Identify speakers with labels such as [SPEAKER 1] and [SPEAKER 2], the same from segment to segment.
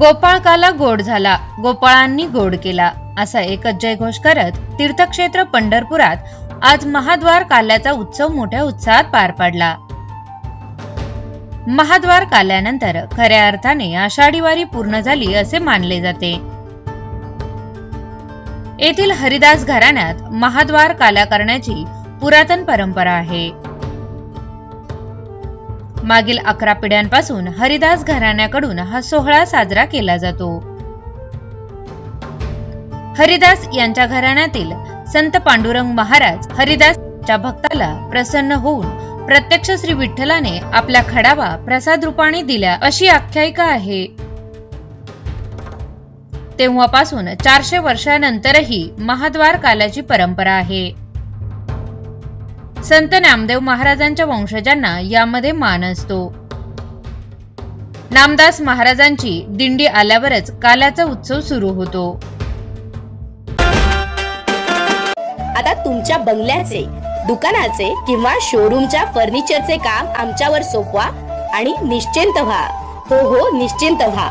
[SPEAKER 1] गोपाळकाला गोड झाला. गोपाळांनी गोड केला. असा एकच जयघोष करत तीर्थक्षेत्र पंढरपुरात आज महाद्वार काल्याचा उत्सव मोठ्या उत्साहात पार पडला. महाद्वार काल्यानंतर खऱ्या अर्थाने आषाढी वारी पूर्ण झाली असे मानले जाते. येथील हरिदास घराण्यात महाद्वार काल्या करण्याची पुरातन परंपरा आहे. मागील अकरा पिढ्यांपासून हरिदास घराण्याकडून हा सोहळा साजरा केला जातो. हरिदास यांच्या घराण्यातील संत पांडुरंग महाराज हरिदासच्या भक्ताला प्रसन्न होऊन प्रत्यक्ष श्री विठ्ठलाने आपल्या खडावा प्रसाद रूपाने दिल्या अशी आख्यायिका आहे. तेव्हापासून चारशे वर्षानंतरही महाद्वार कालाची परंपरा आहे. संत नामदेव महाराजांच्या वंशजांना यामध्ये मान असतो. नामदास महाराजांची दिंडी आल्यावरच काल्याचा उत्सव सुरू होतो.
[SPEAKER 2] आता तुमच्या बंगल्याचे दुकानाचे किंवा शोरूमच्या फर्निचरचे काम आमच्यावर सोपवा आणि निश्चिंत व्हा. हो हो निश्चिंत व्हा.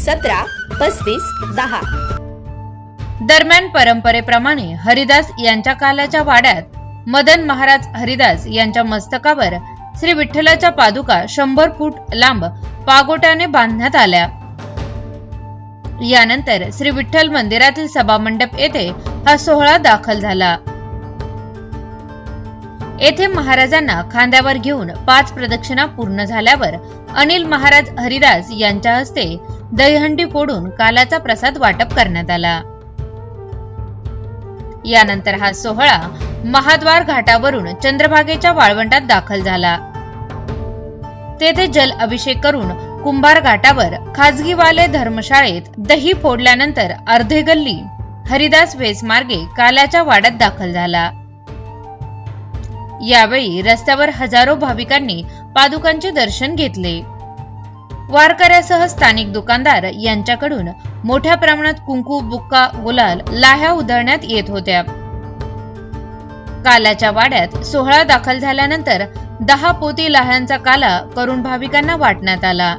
[SPEAKER 2] सतरा पस्तीस दहा.
[SPEAKER 1] दरम्यान परंपरेप्रमाणे हरिदास यांच्या कालाच्या वाड्यात मदन महाराज हरिदास यांच्या मस्तकावर श्री विठ्ठलाच्या पादुका शंभर फूट लांब पागोट्याने बांधण्यात आल्या. यानंतर श्री विठ्ठल मंदिरातील सभामंडप येथे हा सोहळा दाखल झाला. येथे महाराजांना खांद्यावर घेऊन पाच प्रदक्षिणा पूर्ण झाल्यावर अनिल महाराज हरिदास यांच्या हस्ते दहीहंडी फोडून कालाचा प्रसाद वाटप करण्यात आला. यानंतर हा सोहळा महाद्वार घाटावरून चंद्रभागेच्या वाळवंटात दाखल झाला. तेथे जल अभिषेक करून कुंभार घाटावर खाजगीवाले धर्मशाळेत दही फोडल्यानंतर अर्धे गल्ली हरिदास वेसमार्गे कालाच्या काल्याच्या वाड्यात दाखल झाला. यावेळी रस्त्यावर हजारो भाविकांनी पादुकांचे दर्शन घेतले. वारकऱ्यासह स्थानिक दुकानदार यांच्याकडून मोठ्या प्रमाणात कुंकू बुक्का गुलाल लाह्या उधळण्यात येत होत्या. काल्याच्या वाड्यात सोहळा दाखल झाल्यानंतर दहा पोती लाह्यांचा काला करून भाविकांना वाटण्यात आला.